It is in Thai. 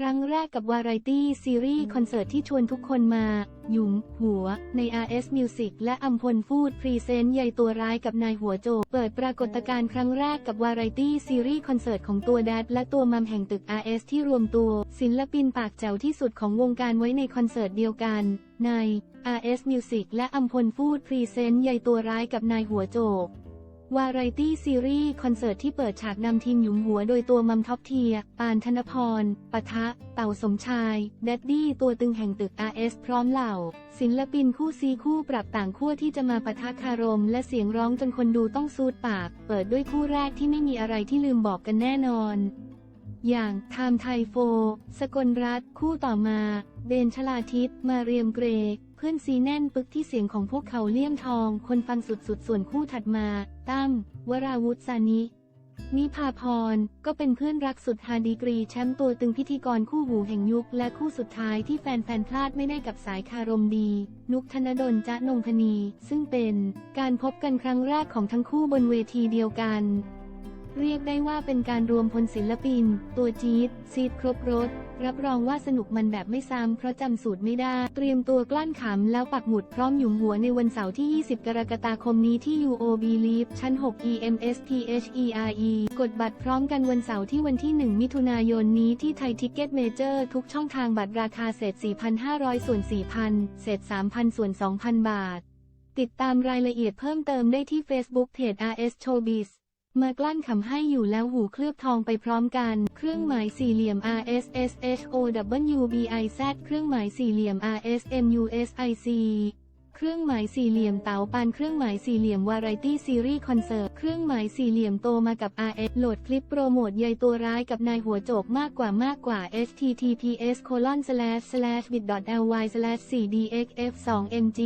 ครั้งแรกกับวาไรตี้ซีรีส์คอนเสิร์ตที่ชวนทุกคนมา หยุม หัว ใน RS Music และอัมพลฟูดพรีเซนต์ใยตัวร้ายกับนายหัวโจ เปิดปรากฏการณ์ครั้งแรกกับวาไรตี้ซีรีส์คอนเสิร์ตของตัวแดดและตัวมัมแห่งตึก RS ที่รวมตัว ศิลปินปากแจ๋วที่สุดของวงการไว้ในคอนเสิร์ตเดียวกัน ใน RS Music และอัมพลฟูดพรีเซนต์ใยตัวร้ายกับนายหัวโจ วาไรตี้ซีรีส์คอนเสิร์ตที่เปิดฉากนำทีมหยุมหัวโดยตัวมัมท็อปเทีย ปานธนพร ปะทะ เต่าสมชาย แดดดี้ตัวตึงแห่งตึก RS พร้อมเหล่า ศิลปินคู่ซีคู่ปรับต่างขั้วที่จะมาปะทะคารม และเสียงร้องจนคนดูต้องซูดปาก เปิดด้วยคู่แรกที่ไม่มีอะไรที่ลืมบอกกันแน่นอน อย่างไทม์ไทโฟ สกลรัฐคู่ต่อมาเบนชลาทิศมาเรียมเกรก พื่อนซีแน่นปึกที่เสียงของพวกเขาเลี่ยมทอง คนฟังสุดๆส่วนคู่ถัดมา ตั้ม วราวุธสานิ นิพาพร ก็เป็นเพื่อนรักสุดฮาดีกรีแชมป์ตัวตึงพิธีกรคู่หูแห่งยุค และคู่สุดท้ายที่แฟนๆพลาดไม่ได้กับสายคารมดี นุกธนดลจ๊ะนงพนี ซึ่งเป็นการพบกันครั้งแรกของทั้งคู่บนเวทีเดียวกัน เรียกได้ว่าเป็นการรวมพลศิลปิน ตัวจี๊ดซีดครบรถ รับรองว่าสนุกมันแบบไม่ซ้ำเพราะจำสูตรไม่ได้ เตรียมตัวกลั้นขำแล้วปักหมุดพร้อมหยุมหัวในวันเสาร์ที่ 20 กรกฎาคมนี้ที่ UOB Live ชั้น 6 EMSTHERE กดบัตรพร้อมกันวันเสาร์ที่วันที่ 1 มิถุนายนนี้ที่ไทยทิกเก็ตเมเจอร์ทุกช่องทางบัตรราคาเศษ 4,500 ส่วน 4,000 เศษ 3,000 ส่วน 2,000 บาท ติดตามรายละเอียดเพิ่มเติมได้ที่ Facebook Page RS Showbiz มากลั้นขำให้อยู่แล้วหูเคลือบทองไปพร้อมกัน เครื่องหมายสี่เหลี่ยม R S S H O W B I Z เครื่องหมายสี่เหลี่ยม R S M U S I C เครื่องหมายสี่เหลี่ยมเต๋าปานเครื่องหมายสี่เหลี่ยมวาไรตี้ซีรีส์คอนเสิร์ต เครื่องหมายสี่เหลี่ยมโตมากับ R S โหลดคลิปโปรโมทใยตัวร้ายกับนายหัวโจกมากกว่ามากกว่า https colon slash slash bit ly slash 4 dxf 2 mg